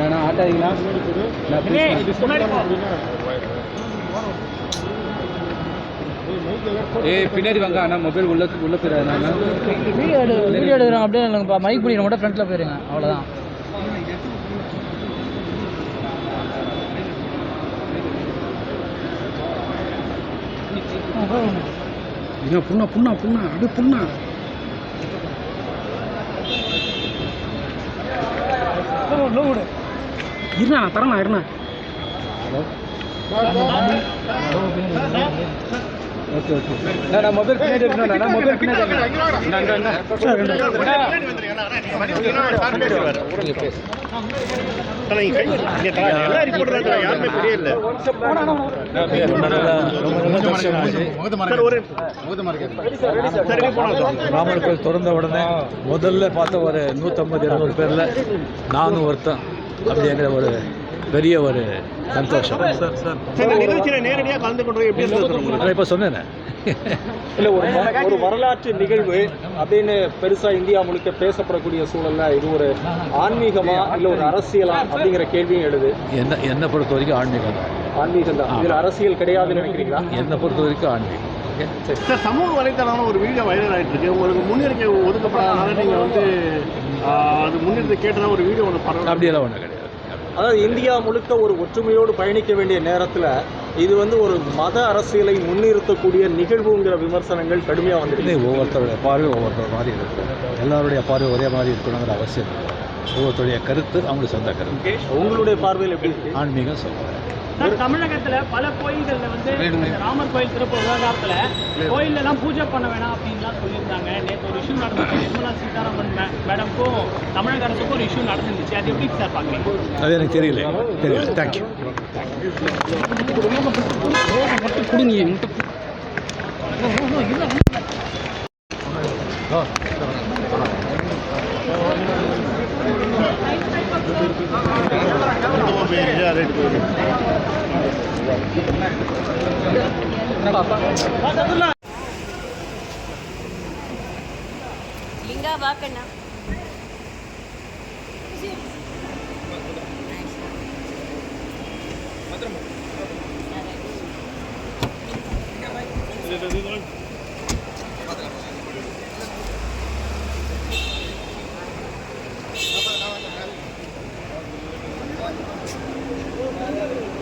நான் ஆட்டாதீங்களா நான் ஏய் பின்னாடி வாங்க அண்ணா. மொபைல் உள்ள உள்ள போயிடாது வீடியோ எடு வீடியோ எடுக்கிறோம் அப்படியே இல்லைங்கப்பா மைக் பிடிக்கணும் மட்டும் ஃப்ரண்ட்டில் போயிருங்க. அவ்வளோதான் இன்னும் புண்ணா புண்ணா புண்ணா. அப்படியே புண்ணா. இருண்ணா நான் தரேண்ணா இருண்ணா ஓகே ஓகே நான் மொபைல் பின்னாடி இருக்கணும் நான் மொபைல் பின்னாடி. ராமர் கோயில் திறந்த உடனே முதல்ல பார்த்த ஒரு நூற்றம்பது இருநூறு பேரில் நானும் ஒருத்தன் அப்படிங்கிற ஒரு பெரிய ஒரு சந்தோஷம். இப்போ சொன்னேனே இல்ல ஒரு ஒரு வரலாற்று நிகழ்வு அப்படின்னு பெருசா இந்தியா முழுக்க பேசப்படக்கூடிய சூழல்ல இது ஒரு ஆன்மீகமா இல்ல ஒரு அரசியலா அப்படிங்கிற கேள்வியும் எழுது. என்ன என்னை பொறுத்த வரைக்கும் ஆன்மீகம் தான். ஆன்மீகம் தான். இதுல அரசியல் கிடையாதுன்னு நினைக்கிறீங்களா? என்னை பொறுத்த வரைக்கும் ஆன்மீகம். Okay sir. சமூக வலைத்தளம் ஒரு வீடியோ வைரல் ஆயிட்டு இருக்கு. உங்களுக்கு முன்னுரிமை ஒதுக்கப்படாதனால நீங்க வந்து அது முன்னிறுத்தி கேட்டதா ஒரு வீடியோ ஒன்று பரவ அப்படியெல்லாம் ஒன்றும் கிடையாது. அதாவது இந்தியா முழுக்க ஒரு ஒற்றுமையோடு பயணிக்க வேண்டிய நேரத்துல இது வந்து ஒரு மத அரசியலை முன்னிறுத்தக்கூடிய நிகழ்வுங்கிற விமர்சனங்கள் கடுமையா இல்லை வந்துருக்கு ஒவ்வொருத்தருடைய பார்வை ஒவ்வொருத்தர் மாதிரி இருக்கும் எல்லாருடைய பார்வை ஒரே மாதிரி இருக்கணுங்கிற அவசியம் ஒவ்வொருத்தருடைய கருத்து அவங்களுக்கு சொந்த கருத்து. உங்களுடைய பார்வையில் எப்படி ஆன்மீகம் சொல்லுவேன் சார் தமிழகத்துல பல கோயில்கள்ல வந்து ராமர் கோயில் திறப்பு விவகாரத்துல கோயில்ல எல்லாம் பூஜை பண்ண வேணாம் அப்படின்லாம் சொல்லியிருந்தாங்க. நேற்று ஒரு இஷ்யூ நடந்துச்சு. நிர்மலா சீதாராமன் மேடம்க்கும் தமிழக அரசுக்கும் ஒரு இஷ்யூ நடந்துருந்துச்சு. அது எப்படி சார் பாக்குறீங்க? அது எனக்கு தெரியல. தெரியல. தேங்க்யூ கொடுங்க முட்டை லிங்கா வாக்கண்ணா இது- இது- இது- どうもありがとうございました。